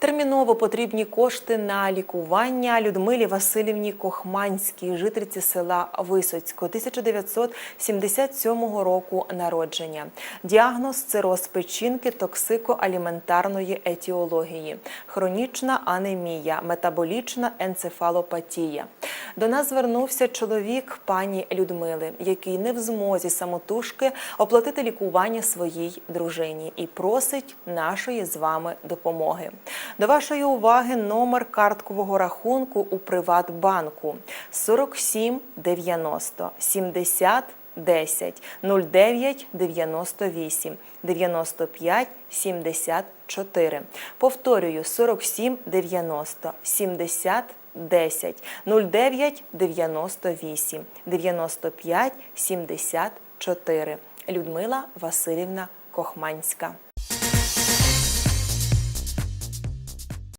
Терміново потрібні кошти на лікування Людмилі Васильівні Кохманській, жительці села Висоцько, 1977 року народження. Діагноз цироз печінки токсикоаліментарної етіології, хронічна анемія, метаболічна енцефалопатія. До нас звернувся чоловік пані Людмили, який не в змозі самотужки оплатити лікування своїй дружині і просить нашої з вами допомоги. До вашої уваги номер карткового рахунку у Приватбанку 47 90 70 10 09 98 95 74. Повторюю 47 90 70 10 09 98 95 74. Людмила Васильівна Кохманська.